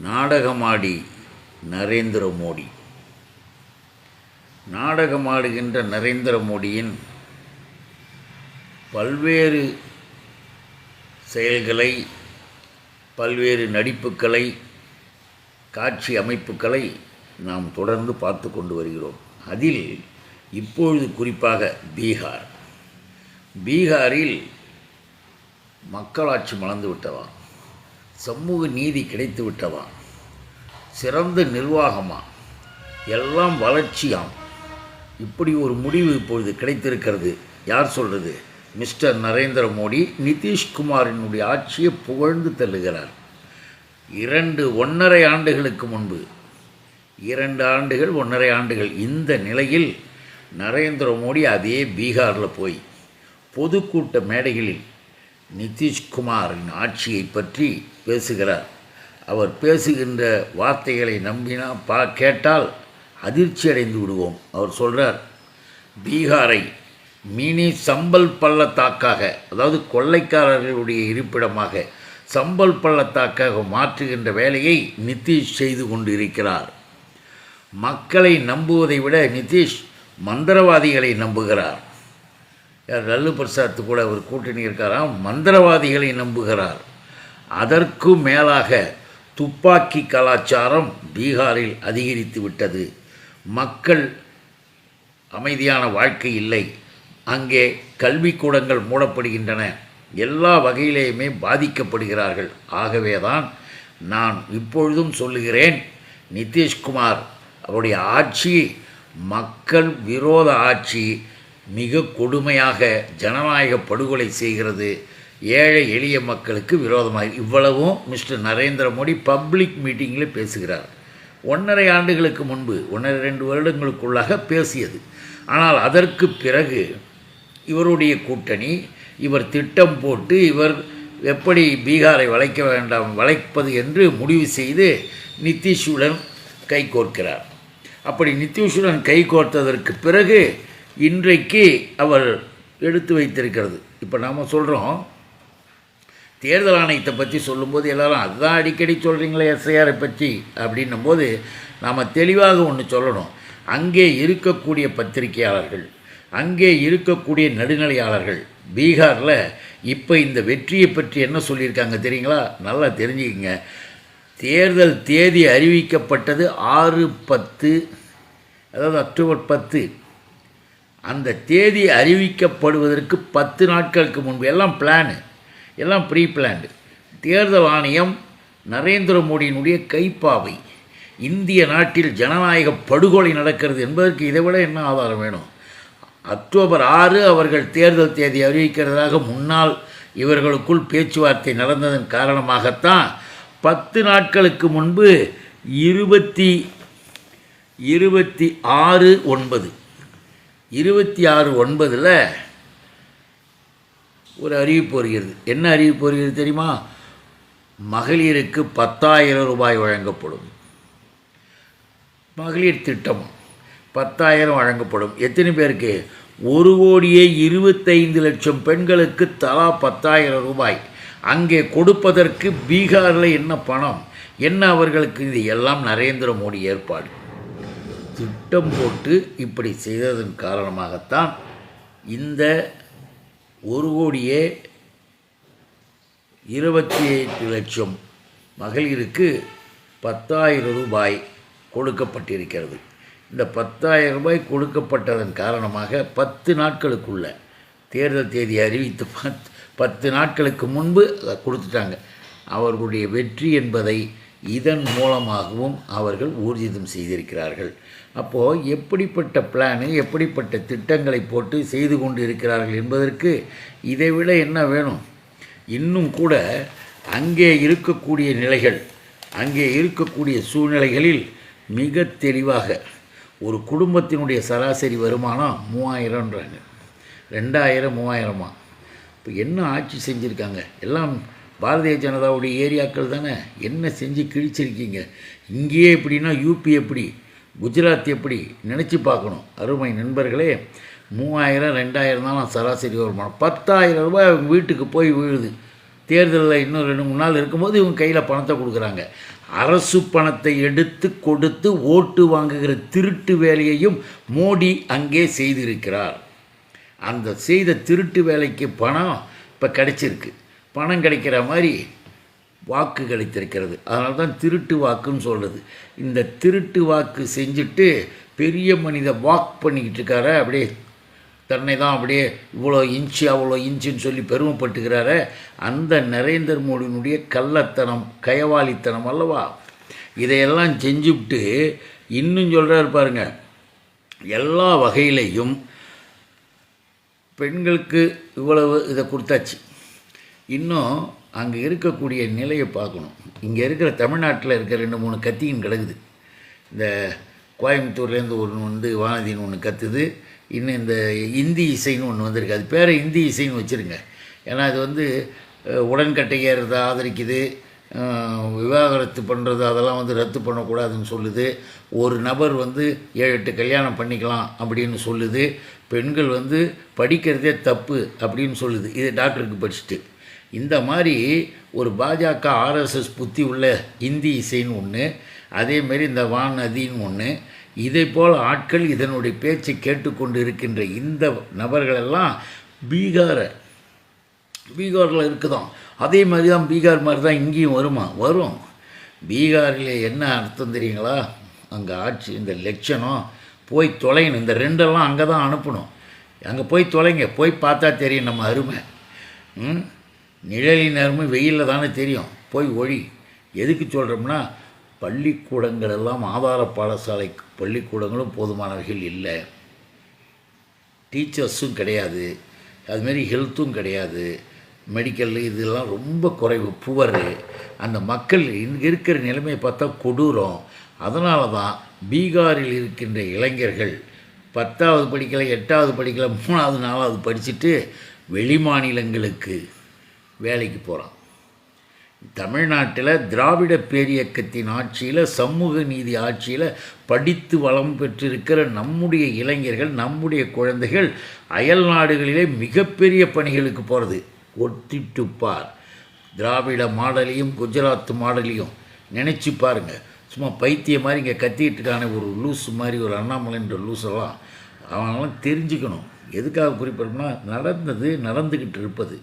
நாடகமாடி நரேந்திர மோடி. நாடகமாடுகின்ற நரேந்திர மோடியின் பல்வேறு செயல்களை பல்வேறு நடிப்புகளை காட்சி அமைப்புகளை நாம் தொடர்ந்து பார்த்து கொண்டு வருகிறோம். அதில் இப்பொழுது குறிப்பாக பீகார். பீகாரில் மக்களாட்சி மலர்ந்து விட்டதா சமூக நீதி கிடைத்து விட்டதா சிறந்த நிர்வாகமா? எல்லாம் வளர்ச்சியாம். இப்படி ஒரு முடிவு இப்பொழுது கிடைத்திருக்கிறது. யார் சொல்கிறது மிஸ்டர் நரேந்திர மோடி நிதிஷ்குமாரினுடைய ஆட்சியை புகழ்ந்து தள்ளுகிறார். இரண்டு ஒன்றரை ஆண்டுகளுக்கு முன்பு இரண்டு ஆண்டுகள் ஒன்றரை ஆண்டுகள் இந்த நிலையில் நரேந்திர மோடி அதே பீகாரில் போய் பொதுக்கூட்ட மேடைகளில் நிதிஷ்குமாரின் ஆட்சியை பற்றி பேசுகிறார். அவர் பேசுகின்ற வார்த்தைகளை நம்பினா பா கேட்டால் அதிர்ச்சி அடைந்து விடுவோம். அவர் சொல்கிறார் பீகாரை மினி சம்பல் பள்ளத்தாக்காக அதாவது கொள்ளைக்காரர்களுடைய இருப்பிடமாக சம்பல் பள்ளத்தாக்காக மாற்றுகின்ற வேலையை நிதிஷ் செய்து கொண்டிருக்கிறார். மக்களை நம்புவதை விட நிதிஷ் மந்திரவாதிகளை நம்புகிறார். யார் லல்லு பிரசாத் கூட அவர் கூட்டணி இருக்காராம் மந்திரவாதிகளை நம்புகிறார். அதற்கும் மேலாக துப்பாக்கி கலாச்சாரம் பீகாரில் அதிகரித்து விட்டது. மக்கள் அமைதியான வாழ்க்கை இல்லை. அங்கே கல்விக்கூடங்கள் மூடப்படுகின்றன. எல்லா வகையிலேயுமே பாதிக்கப்படுகிறார்கள். ஆகவே தான் நான் இப்பொழுதும் சொல்லுகிறேன் நிதிஷ்குமார் அவருடைய ஆட்சி மக்கள் விரோத ஆட்சி மிக கொடுமையாக ஜனநாயக படுகொலை செய்கிறது. ஏழை எளிய மக்களுக்கு விரோதமாக இவ்வளவும் மிஸ்டர் நரேந்திர மோடி பப்ளிக் மீட்டிங்கில் பேசுகிறார். ஒன்றரை ஆண்டுகளுக்கு முன்பு ஒன்றரை ரெண்டு வருடங்களுக்குள்ளாக பேசியது. ஆனால் அதற்கு பிறகு இவருடைய கூட்டணி இவர் திட்டம் போட்டு இவர் எப்படி பீகாரை வளைக்க வேண்டாம் வளைப்பது என்று முடிவு செய்து நிதிஷுடன் கைகோர்க்கிறார் அப்படி நிதிஷுடன் கைகோர்த்ததற்கு பிறகு இன்றைக்கு அவர் எடுத்து வைத்திருக்கிறது. இப்போ நாம் சொல்கிறோம் தேர்தல் ஆணையத்தை பற்றி சொல்லும்போது எல்லாரும் அதுதான் அடிக்கடி சொல்கிறீங்களே எஸ்ஐஆரை பற்றி அப்படின்னும் போது நாம் தெளிவாக ஒன்று சொல்லணும். அங்கே இருக்கக்கூடிய பத்திரிகையாளர்கள் அங்கே இருக்கக்கூடிய நடுநிலையாளர்கள் பீகாரில் இப்போ இந்த வெற்றியை பற்றி என்ன சொல்லியிருக்காங்க தெரியுங்களா? நல்லா தெரிஞ்சுக்கங்க. தேர்தல் தேதி அறிவிக்கப்பட்டது ஆறு பத்து அதாவது அக்டோபர் பத்து. அந்த தேதி அறிவிக்கப்படுவதற்கு பத்து நாட்களுக்கு முன்பு எல்லாம் பிளானு. எல்லாம் ப்ரீ பிளான்டு தேர்தல் ஆணையம் நரேந்திர மோடியினுடைய கைப்பாவை. இந்திய நாட்டில் ஜனநாயக படுகொலை நடக்கிறது என்பதற்கு இதை விட என்ன ஆதாரம் வேணும்? அக்டோபர் ஆறு அவர்கள் தேர்தல் தேதி அறிவிக்கிறதாக முன்னால் இவர்களுக்குள் பேச்சுவார்த்தை நடந்ததன் காரணமாகத்தான் பத்து நாட்களுக்கு முன்பு இருபத்தி இருபத்தி ஆறு ஒன்பது. இருபத்தி ஆறு ஒன்பதில் ஒரு அறிவிப்பு வருகிறது. என்ன அறிவிப்பு வருகிறது தெரியுமா? மகளிருக்கு பத்தாயிரம் ரூபாய் வழங்கப்படும். மகளிர் திட்டம் பத்தாயிரம் வழங்கப்படும். எத்தனை பேருக்கு? ஒரு கோடியே இருபத்தைந்து லட்சம் பெண்களுக்கு தலா பத்தாயிரம் ரூபாய். அங்கே கொடுப்பதற்கு பீகாரில் என்ன பணம்? என்ன அவர்களுக்கு? இது எல்லாம் நரேந்திர மோடி ஏற்பாடு. திட்டம் போட்டு இப்படி செய்ததன் காரணமாகத்தான் இந்த ஒரு கோடியே இருபத்தி எட்டு லட்சம் மகளிருக்கு பத்தாயிரம் ரூபாய் கொடுக்கப்பட்டிருக்கிறது. இந்த பத்தாயிரம் ரூபாய் கொடுக்கப்பட்டதன் காரணமாக பத்து நாட்களுக்குள்ள தேர்தல் தேதி அறிவித்து பத் பத்து நாட்களுக்கு முன்பு கொடுத்துட்டாங்க. அவர்களுடைய வெற்றி என்பதை இதன் மூலமாகவும் அவர்கள் ஊர்ஜிதம் செய்திருக்கிறார்கள். அப்போது எப்படிப்பட்ட பிளானு எப்படிப்பட்ட திட்டங்களை போட்டு செய்து கொண்டு இருக்கிறார்கள் என்பதற்கு இதைவிட என்ன வேணும்? இன்னும் கூட அங்கே இருக்கக்கூடிய நிலைகள் அங்கே இருக்கக்கூடிய சூழ்நிலைகளில் மிக தெளிவாக ஒரு குடும்பத்தினுடைய சராசரி வருமானம் மூவாயிரம்ன்றாங்க. ரெண்டாயிரம் மூவாயிரமா? இப்போ என்ன ஆட்சி செஞ்சுருக்காங்க? எல்லாம் பாரதிய ஜனதாவுடைய ஏரியாக்கள் தானே? என்ன செஞ்சு கிழிச்சிருக்கீங்க? இங்கேயே எப்படின்னா யூபி எப்படி குஜராத் எப்படி நினச்சி பார்க்கணும். அருமை நண்பர்களே மூவாயிரம் ரெண்டாயிரம் தான் சராசரி வருமானம். பத்தாயிரம் ரூபாய் அவங்க வீட்டுக்கு போய் விழுது. தேர்தலில் இன்னும் ரெண்டு மூணு நாள் இருக்கும்போது இவங்க கையில் பணத்தை கொடுக்குறாங்க. அரசு பணத்தை எடுத்து கொடுத்து ஓட்டு வாங்குகிற திருட்டு வேலையையும் மோடி அங்கே செய்திருக்கிறார். அந்த செய்த திருட்டு வேலைக்கு பணம் இப்போ கிடச்சிருக்கு. பணம் கிடைக்கிற மாதிரி வாக்கு கிடைத்திருக்கிறது அதனால தான் திருட்டு வாக்குன்னு சொல்கிறது இந்த திருட்டு வாக்கு செஞ்சுட்டு பெரிய மனித வாக் பண்ணிக்கிட்டு இருக்காரு அப்படியே தன்னை தான் அப்படியே இவ்வளோ இன்ச்சு அவ்வளோ இன்ச்சுன்னு சொல்லி பெருமைப்பட்டுக்கிறாரு அந்த நரேந்திர மோடியினுடைய கள்ளத்தனம் கயவாளித்தனம் அல்லவா? இதையெல்லாம் செஞ்சுவிட்டு இன்னும் சொல்கிறாரு பாருங்க எல்லா வகையிலையும் பெண்களுக்கு இவ்வளவு இதை கொடுத்தாச்சு. இன்னும் அங்கே இருக்கக்கூடிய நிலையை பார்க்கணும். இங்கே இருக்கிற தமிழ்நாட்டில் இருக்கிற ரெண்டு மூணு கத்தியின் கிடக்குது. இந்த கோயம்புத்தூர்லேருந்து ஒன்று வந்து வானதின்னு ஒன்று கத்துது. இன்னும் இந்த இந்தி இசைன்னு ஒன்று வந்திருக்கு. அது பேரை இந்தி இசைன்னு வச்சுருங்க. ஏன்னா அது வந்து உடன்கட்டை ஏறுறதை ஆதரிக்குது. விவாகரத்து பண்ணுறது அதெல்லாம் வந்து ரத்து பண்ணக்கூடாதுன்னு சொல்லுது. ஒரு நபர் வந்து ஏழு எட்டு கல்யாணம் பண்ணிக்கலாம் அப்படின்னு சொல்லுது. பெண்கள் வந்து படிக்கிறதே தப்பு அப்படின்னு சொல்லுது. இது டாக்டருக்கு படிச்சுட்டு. இந்த மாதிரி ஒரு பாஜக ஆர்எஸ்எஸ் புத்தி உள்ள இந்தி இசைன்னு ஒன்று அதேமாரி இந்த வானதின்னு ஒன்று இதை போல் ஆட்கள் இதனுடைய பேச்சை கேட்டுக்கொண்டு இருக்கின்ற இந்த நபர்களெல்லாம் பீகாரை பீகாரில் இருக்குதாம். அதே மாதிரி தான் பீகார் மாதிரி தான் இங்கேயும் வருமா? வரும். பீகாரில் என்ன அர்த்தம் தெரியுங்களா? அங்கே ஆட்சி இந்த லட்சணம் போய் தொலையணும். இந்த ரெண்டெல்லாம் அங்கே தான் அனுப்பணும். அங்கே போய் தொலைங்க. போய் பார்த்தா தெரியும் நம்ம அருமை. ம்? நிழலின் அருமை வெயிலில் தானே தெரியும். போய் ஒழி. எதுக்கு சொல்கிறோம்னா பள்ளிக்கூடங்கள் எல்லாம் ஆதார பாடசாலை பள்ளிக்கூடங்களும் போதுமானவர்கள் இல்லை. டீச்சர்ஸும் கிடையாது. அதுமாரி ஹெல்த்தும் கிடையாது. மெடிக்கல் இதெல்லாம் ரொம்ப குறைவு புவரு. அந்த மக்கள் இங்கே இருக்கிற நிலைமையை பார்த்தா கொடூரம். அதனால தான் பீகாரில் இருக்கின்ற இளைஞர்கள் பத்தாவது படிக்கலை எட்டாவது படிக்கலை மூணாவது நாலாவது படிச்சுட்டு வெளி மாநிலங்களுக்கு வேலைக்கு போகிறான் தமிழ்நாட்டில் திராவிட பேரியக்கத்தின் ஆட்சியில் சமூக நீதி ஆட்சியில் படித்து வளம் பெற்றிருக்கிற நம்முடைய இளைஞர்கள் நம்முடைய குழந்தைகள் அயல் நாடுகளிலே மிகப்பெரிய பணிகளுக்கு போகிறது ஒத்திட்டு பார். திராவிட மாடலையும் குஜராத் மாடலையும் நினச்சி பாருங்கள் சும்மா பைத்திய மாதிரி இங்கே கத்திக்கிட்டு இருக்கான ஒரு லூஸ் மாதிரி ஒரு அண்ணாமலைன்ற லூஸெல்லாம் அவனெல்லாம் தெரிஞ்சுக்கணும். எதுக்காக குறிப்பிடணும்னா நடந்தது நடந்துக்கிட்டு இருப்பது.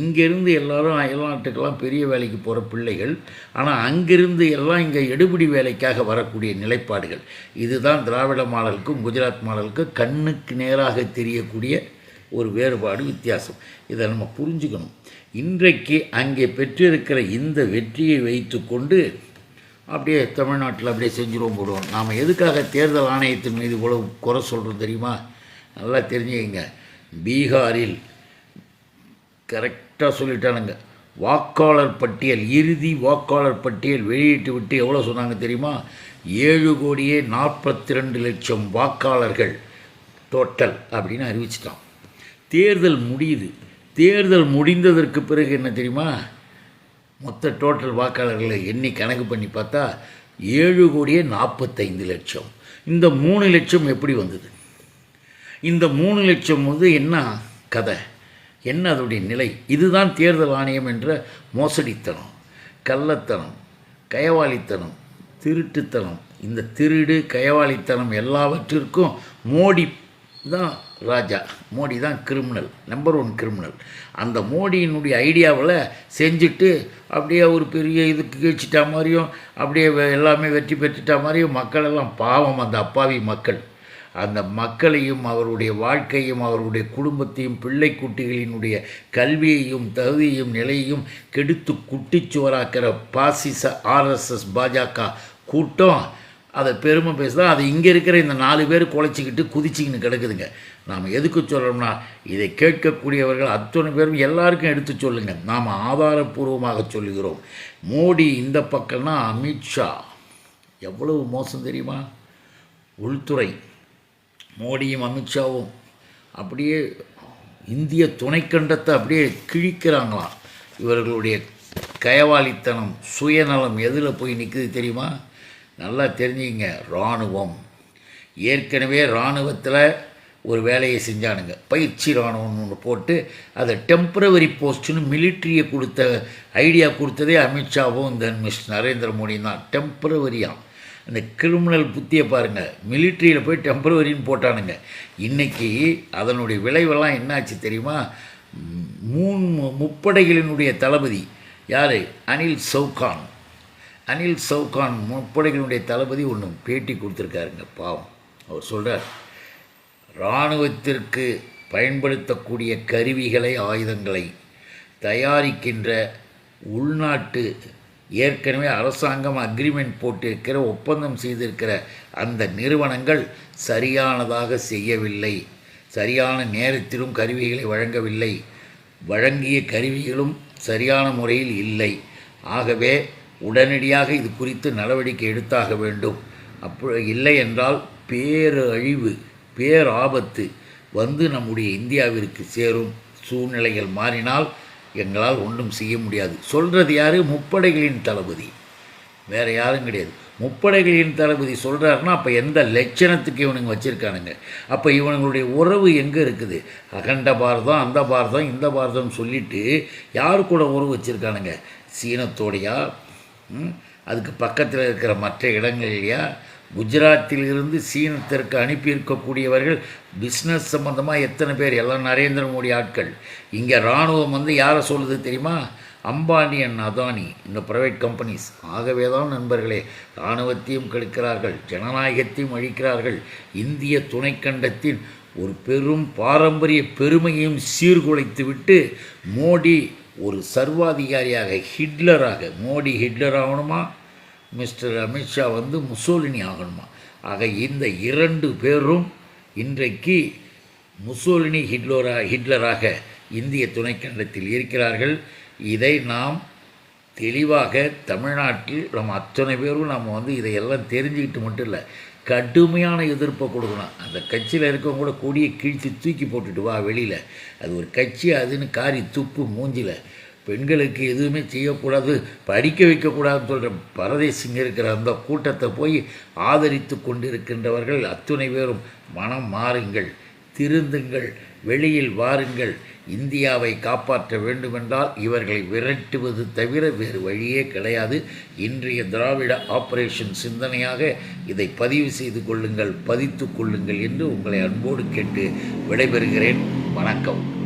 இங்கேருந்து எல்லாரும் அயல்நாட்டுக்கெல்லாம் பெரிய வேலைக்கு போகிற பிள்ளைகள். ஆனால் அங்கிருந்து எல்லாம் இங்கே எடுபிடி வேலைக்காக வரக்கூடிய நிலைப்பாடுகள். இதுதான் திராவிட மாடலுக்கும் குஜராத் மாடலுக்கும் கண்ணுக்கு நேராக தெரியக்கூடிய ஒரு வேறுபாடு வித்தியாசம். இதை நம்ம புரிஞ்சுக்கணும். இன்றைக்கு அங்கே பெற்றிருக்கிற இந்த வெற்றியை வைத்துக்கொண்டு அப்படியே தமிழ்நாட்டில் அப்படியே செஞ்சுருவோம் போடுவோம். நாம் எதுக்காக தேர்தல் ஆணையத்தின் மீது இவ்வளவு குறை சொல்கிறோம் தெரியுமா? நல்லா தெரிஞ்சுக்கங்க. பீகாரில் கரெக்டாக சொல்லிட்டானுங்க. வாக்காளர் பட்டியல் இறுதி வாக்காளர் பட்டியல் வெளியிட்டு விட்டு எவ்வளோ சொன்னாங்க தெரியுமா? ஏழு கோடியே நாற்பத்தி ரெண்டு லட்சம் வாக்காளர்கள் டோட்டல் அப்படின்னு அறிவிச்சிட்டான். தேர்தல் முடியுது. தேர்தல் முடிந்ததற்கு பிறகு என்ன தெரியுமா? மொத்த டோட்டல் வாக்காளர்களை எண்ணி கணக்கு பண்ணி பார்த்தா ஏழு கோடியே நாற்பத்தைந்து லட்சம். இந்த மூணு லட்சம் எப்படி வந்தது? இந்த மூணு லட்சம் வந்து என்ன கதை? என்ன அதோடைய நிலை? இதுதான் தேர்தல் ஆணையம் என்ற மோசடித்தனம் கள்ளத்தனம் கயவாளித்தனம் திருட்டுத்தனம். இந்த திருடு கயவாளித்தனம் எல்லாவற்றிற்கும் மோடி தான் ராஜா. மோடி தான் கிரிமினல் நம்பர் ஒன் கிரிமினல். அந்த மோடியினுடைய ஐடியாவில் செஞ்சுட்டு அப்படியே ஒரு பெரிய இதுக்கு கீழ்ச்சிட்டா மாதிரியும் அப்படியே வெ- எல்லாமே வெற்றி பெற்றுட்டா மாதிரியும் மக்களெல்லாம் பாவம் அந்த அப்பாவி மக்கள். அந்த மக்களையும் அவருடைய வாழ்க்கையும் அவருடைய குடும்பத்தையும் பிள்ளை குட்டிகளினுடைய கல்வியையும் தகுதியையும் நிலையையும் கெடுத்து குட்டிச்சுவராக்கிற பாசிச ஆர்எஸ்எஸ் பாஜக கூட்டம். அதை பெருமை பேசுதான் அது இங்கே இருக்கிற இந்த நாலு பேர் குலைச்சிக்கிட்டு குதிச்சிக்கின்னு கிடக்குதுங்க. நாம் எதுக்கு சொல்கிறோம்னா இதை கேட்கக்கூடியவர்கள் அத்தனை பேரும் எல்லாருக்கும் எடுத்து சொல்லுங்கள் நாம் ஆதாரப்பூர்வமாக சொல்லுகிறோம். மோடி இந்த பக்கம்னா அமித்ஷா. எவ்வளவு மோசம் தெரியுமா? உள்துறை. மோடியும் அமித்ஷாவும் அப்படியே இந்திய துணைக்கண்டத்தை அப்படியே கிழிக்கிறாங்களாம். இவர்களுடைய கயவாளித்தனம் சுயநலம் எதில் போய் நிற்குது தெரியுமா? நல்லா தெரிஞ்சுங்க இராணுவம். ஏற்கனவே இராணுவத்தில் ஒரு வேலையை செஞ்சானுங்க. பயிற்சி இராணுவம்னு ஒன்று போட்டு அதை டெம்பரவரி போஸ்ட்டுன்னு மிலிட்ரியை கொடுத்த ஐடியா கொடுத்ததே அமித்ஷாவும் இந்த மிஸ் நரேந்திர மோடியும் தான். டெம்பரவரியாக அந்த கிரிமினல் புத்தியை பாருங்கள் மிலிட்ரியில் போய் டெம்பரவரின்னு போட்டானுங்க. இன்றைக்கி அதனுடைய விளைவெல்லாம் என்னாச்சு தெரியுமா? ம், மூணு முப்படைகளினுடைய தளபதி யார்? அனில் சவுகான் அனில் சவுகான் முப்படைகளினுடைய தளபதி ஒன்று பேட்டி கொடுத்துருக்காருங்க பாவம். அவர் சொல்கிறார் இராணுவத்திற்கு பயன்படுத்தக்கூடிய கருவிகளை ஆயுதங்களை தயாரிக்கின்ற உள்நாட்டு ஏற்கனவே அரசாங்கம் அக்ரிமெண்ட் போட்டிருக்கிற ஒப்பந்தம் செய்திருக்கிற அந்த நிறுவனங்கள் சரியானதாக செய்யவில்லை. சரியான நேரத்திலும் கருவிகளை வழங்கவில்லை. வழங்கிய கருவிகளும் சரியான முறையில் இல்லை. ஆகவே உடனடியாக இது குறித்து நடவடிக்கை எடுத்தாக வேண்டும். அப்போ இல்லை என்றால் பேரழிவு பேராபத்து வந்து நம்முடைய இந்தியாவிற்கு சேரும் சூழ்நிலைகள் மாறினால் எங்களால் ஒன்றும் செய்ய முடியாது. சொல்கிறது யார்? முப்படைகளின் தளபதி. வேறு யாரும் கிடையாது. முப்படைகளின் தளபதி சொல்கிறாருன்னா அப்போ எந்த லட்சணத்துக்கு இவனுங்க வச்சுருக்கானுங்க? அப்போ இவனுங்களுடைய உறவு எங்கே இருக்குது? அகண்ட பாரதம் அந்த பாரதம் இந்த பாரதம் சொல்லிட்டு யார் கூட உறவு வச்சுருக்கானுங்க? சீனத்தோடையா? அதுக்கு பக்கத்தில் இருக்கிற மற்ற இடங்கள்லையா? குஜராத்தில் இருந்து சீனத்திற்கு அனுப்பியிருக்கக்கூடியவர்கள் பிஸ்னஸ் சம்மந்தமாக எத்தனை பேர்? எல்லாம் நரேந்திர மோடி ஆட்கள். இங்கே இராணுவம் வந்து யாரை சொல்லுது தெரியுமா? அம்பானி அண்ட் அதானி இந்த ப்ரைவேட் கம்பெனிஸ் ஆகவே தான் நண்பர்களே இராணுவத்தையும் கெடுக்கிறார்கள் ஜனநாயகத்தையும் அழிக்கிறார்கள். இந்திய துணைக்கண்டத்தின் ஒரு பெரும் பாரம்பரிய பெருமையும் சீர்குலைத்து விட்டு மோடி ஒரு சர்வாதிகாரியாக ஹிட்லராக மோடி ஹிட்லர் ஆகணுமா? மிஸ்டர் அமித்ஷா வந்து முசோலினி ஆகணுமா? ஆக இந்த இரண்டு பேரும் இன்றைக்கு முசோலினி ஹிட்லரா ஹிட்லராக இந்திய துணைக்கண்டத்தில் இருக்கிறார்கள். இதை நாம் தெளிவாக தமிழ்நாட்டில் நம்ம அத்தனை பேரும் நம்ம வந்து இதையெல்லாம் தெரிஞ்சுக்கிட்டு மட்டும் இல்லை கடுமையான எதிர்ப்பை கொடுக்கணும். அந்த கட்சியில் இருக்கவங்க கூட கூடிய கிழித்து தூக்கி போட்டுட்டு வா வெளியில். அது ஒரு கட்சி அதுன்னு காரி துப்பு மூஞ்சில். பெண்களுக்கு எதுவுமே செய்யக்கூடாது படிக்க வைக்கக்கூடாதுன்னு சொல்கிற பரதேசிங்க இருக்கிற அந்த கூட்டத்தை போய் ஆதரித்து கொண்டிருக்கின்றவர்கள் அத்துணை பேரும். மனம் மாறுங்கள் திருந்துங்கள் வெளியில் வாருங்கள். இந்தியாவை காப்பாற்ற வேண்டுமென்றால் இவர்களை விரட்டுவது தவிர வேறு வழியே கிடையாது. இன்றைய திராவிட ஆபரேஷன் சிந்தனையாக இதை பதிவு செய்து கொள்ளுங்கள் பதித்து கொள்ளுங்கள் என்று உங்களை அன்போடு கேட்டு விடைபெறுகிறேன். வணக்கம்.